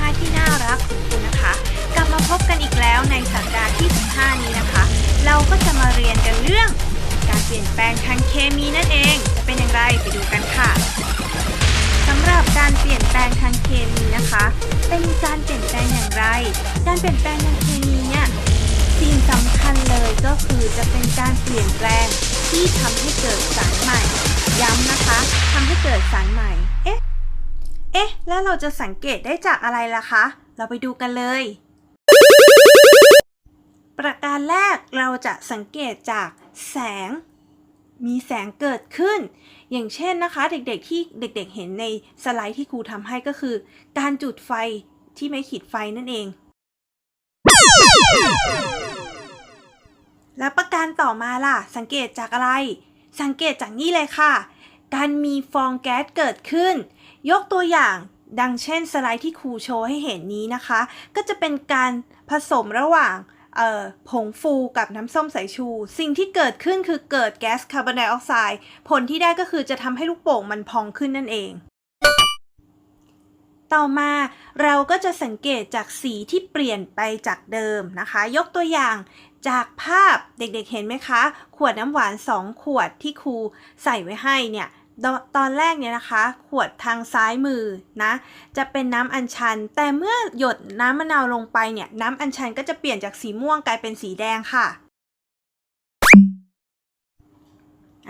5 ที่น่ารักของคุณนะคะ กลับมาพบกันอีกแล้วในสัปดาห์ที่ 15 นี้นะคะ เราก็จะมาเรียนกันเรื่อง การเปลี่ยนแปลงทางเคมีนั่นเอง จะเป็นอย่างไรไปดูกันค่ะสำหรับการเปลี่ยนแปลงทางเคมีนะคะ เป็นการเปลี่ยนแปลงอย่างไร การเปลี่ยนแปลงทางเคมีเนี่ยสิ่งสำคัญเลยก็คือจะเป็นการเปลี่ยนแปลงที่ทำให้เกิดสารใหม่ ย้ำนะคะทำให้เกิดสารใหม่ เอ๊ะ แล้วเราจะสังเกตได้จากอะไรล่ะคะ เราไปดูกันเลย ประการแรกเราจะสังเกตจากแสง มีแสงเกิดขึ้น อย่างเช่นนะคะ เด็กๆที่เด็กๆเห็นในสไลด์ที่ครูทำให้ก็คือ การจุดไฟที่ไม่ขีดไฟนั่นเอง และประการต่อมาล่ะ สังเกตจากอะไร สังเกตจากนี่เลยค่ะ การมีฟองแก๊สเกิดขึ้น ยกตัวอย่างดังเช่นสไลด์ที่ครูโชว์ให้เห็นนี้นะคะ ก็จะเป็นการผสมระหว่างผงฟูกับน้ำส้มสายชู สิ่งที่เกิดขึ้นคือเกิดแก๊สคาร์บอนไดออกไซด์ผลที่ได้ก็คือจะทำให้ลูกโป่งมันพองขึ้นนั่นเอง ต่อมาเราก็จะสังเกตจากสีที่เปลี่ยนไปจากเดิมนะคะ ยกตัวอย่างจากภาพเด็กๆเห็นไหมคะ ขวดน้ำหวาน 2 ขวดที่ครูใส่ไว้ให้เนี่ย ตอนแรกเนี่ยนะคะ ขวดทางซ้ายมือนะ จะเป็นน้ำอัญชัน แต่เมื่อหยดน้ำมะนาวลงไปเนี่ย น้ำอัญชันก็จะเปลี่ยนจากสีม่วงกลายเป็นสีแดงค่ะ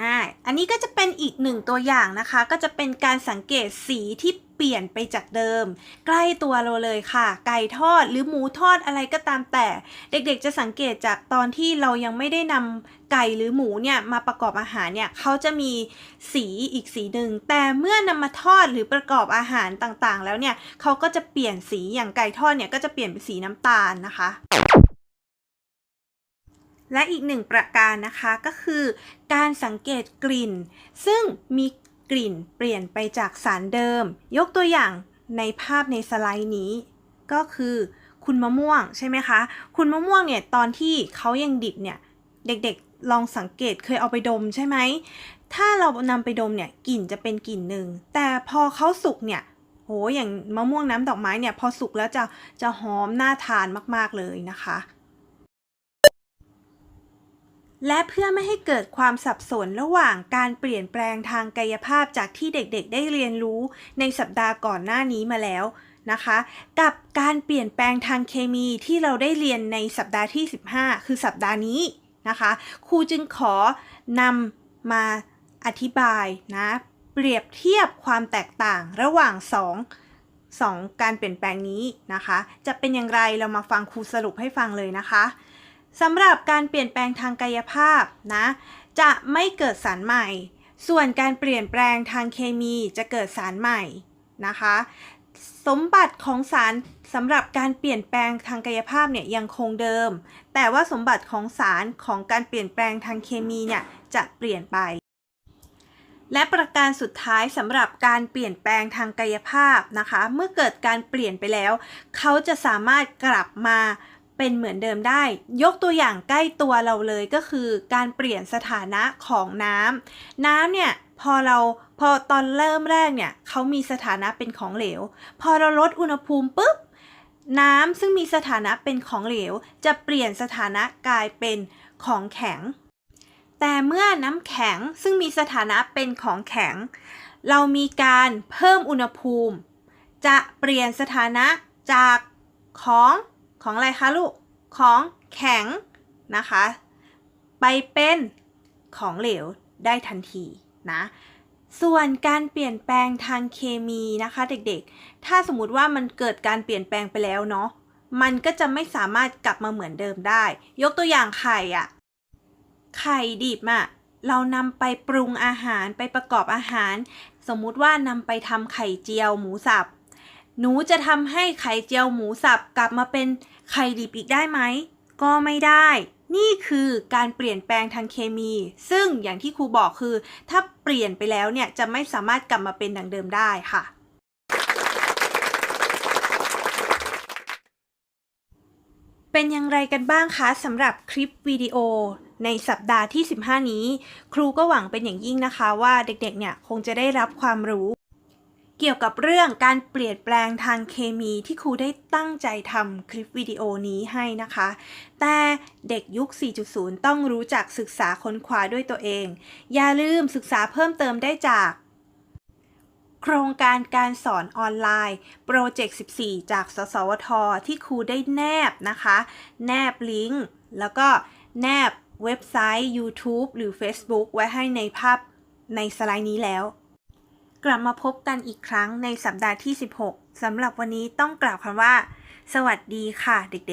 อ่า อันนี้ก็จะเป็นอีกหนึ่งตัวอย่างนะคะ ก็จะเป็นการสังเกตสีที่เปลี่ยนไปจากเดิม ใกล้ตัวเราเลยค่ะ ไก่ทอดหรือหมูทอดอะไรก็ตามแต่ เด็กๆจะสังเกตจากตอนที่เรายังไม่ได้นำไก่หรือหมูเนี่ยมาประกอบอาหารเนี่ยเขาจะมีสีอีกสีหนึ่งแต่เมื่อนำมาทอดหรือประกอบอาหารต่างๆ แล้วเนี่ยเขาก็จะเปลี่ยนสีอย่างไก่ทอดเนี่ยก็จะเปลี่ยนเป็นสีน้ำตาลนะคะ และอีกหนึ่งประการนะคะก็คือ การสังเกตกลิ่น ซึ่งมีกลิ่นเปลี่ยนไปจากสารเดิม ยกตัวอย่างในภาพในสไลด์นี้ ก็คือคุณมะม่วงใช่ไหมคะ คุณมะม่วงเนี่ยตอนที่เขายังดิบเนี่ยเด็กๆลองสังเกตเคยเอาไปดมใช่ไหม ถ้าเรานำไปดมเนี่ยกลิ่นจะเป็นกลิ่นหนึ่ง แต่พอเขาสุกเนี่ยโหอย่างมะม่วงน้ำดอกไม้เนี่ยพอสุกแล้วจะจะหอมน่าทานมากๆเลยนะคะ และเพื่อไม่ให้เกิดความสับสนระหว่างการเปลี่ยนแปลงทางกายภาพจากที่เด็กๆ ได้เรียนรู้ในสัปดาห์ก่อนหน้านี้มาแล้วนะคะ กับการเปลี่ยนแปลงทางเคมีที่เราได้เรียนในสัปดาห์ที่ 15 คือสัปดาห์นี้นะคะ ครูจึงขอนำมาอธิบายนะ เปรียบเทียบความแตกต่างระหว่าง 2 2 การเปลี่ยนแปลงนี้นะคะ จะเป็นอย่างไรเรามาฟังครูสรุปให้ฟังเลยนะคะ สำหรับการเปลี่ยนแปลงทางกายภาพนะจะไม่เกิดสารใหม่ ส่วนการเปลี่ยนแปลงทางเคมีจะเกิดสารใหม่นะคะ สมบัติของสารสำหรับการเปลี่ยนแปลงทางกายภาพเนี่ยยังคงเดิม แต่ว่าสมบัติของสารของการเปลี่ยนแปลงทางเคมีเนี่ยจะเปลี่ยนไป และประการสุดท้ายสำหรับการเปลี่ยนแปลงทางกายภาพนะคะ เมื่อเกิดการเปลี่ยนไปแล้ว เขาจะสามารถกลับมา เป็นเหมือนเดิมได้ ยกตัวอย่างใกล้ตัวเราเลยก็คือการเปลี่ยนสถานะของน้ำน้ำเนี่ยพอเราพอตอนเริ่มแรกเนี่ยเขามีสถานะเป็นของเหลว พอเราลดอุณหภูมิปุ๊บน้ำซึ่งมีสถานะเป็นของเหลว จะเปลี่ยนสถานะกลายเป็นของแข็ง แต่เมื่อน้ำแข็งซึ่งมีสถานะเป็นของแข็ง เรามีการเพิ่มอุณหภูมิ จะเปลี่ยนสถานะจากของ ของอะไรคะลูก ของแข็งนะคะ ไปเป็นของเหลวได้ทันทีนะ ส่วนการเปลี่ยนแปลงทางเคมีนะคะเด็กๆ ถ้าสมมติว่ามันเกิดการเปลี่ยนแปลงไปแล้วเนาะ มันก็จะไม่สามารถกลับมาเหมือนเดิมได้ ยกตัวอย่างไข่อะไข่ดิบอะเรานำไปปรุงอาหารไปประกอบอาหาร สมมุติว่านำไปทำไข่เจียวหมูสับ หนูจะทำให้ไข่เจียวหมูสับกลับมาเป็นไข่ดิบอีกได้ไหม ก็ไม่ได้ นี่คือการเปลี่ยนแปลงทางเคมี ซึ่งอย่างที่ครูบอกคือ ถ้าเปลี่ยนไปแล้วเนี่ยจะไม่สามารถกลับมาเป็นดังเดิมได้ค่ะ เป็นอย่างไรกันบ้างคะสำหรับคลิปวิดีโอในสัปดาห์ที่ 15 นี้ ครูก็หวังเป็นอย่างยิ่งนะคะว่าเด็กๆ เนี่ยคงจะได้รับความรู้ เกี่ยวกับเรื่องการเปลี่ยนแปลงทางเคมีที่ครูได้ตั้งใจทำคลิปวิดีโอนี้ให้นะคะ แต่เด็กยุค 4.0 ต้องรู้จักศึกษาค้นคว้าด้วยตัวเอง อย่าลืมศึกษาเพิ่มเติมได้จาก โครงการการสอนออนไลน์โปรเจกต์ 14 จาก สสวท ที่ครูได้แนบนะคะ แนบลิงก์ แล้วก็แนบเว็บไซต์ YouTube หรือ Facebook ไว้ให้ในภาพในสไลด์นี้แล้ว กลับมาพบกันอีกครั้งในสัปดาห์ที่ 16 สำหรับวันนี้ต้องกล่าวคำว่า สวัสดีค่ะเด็กๆ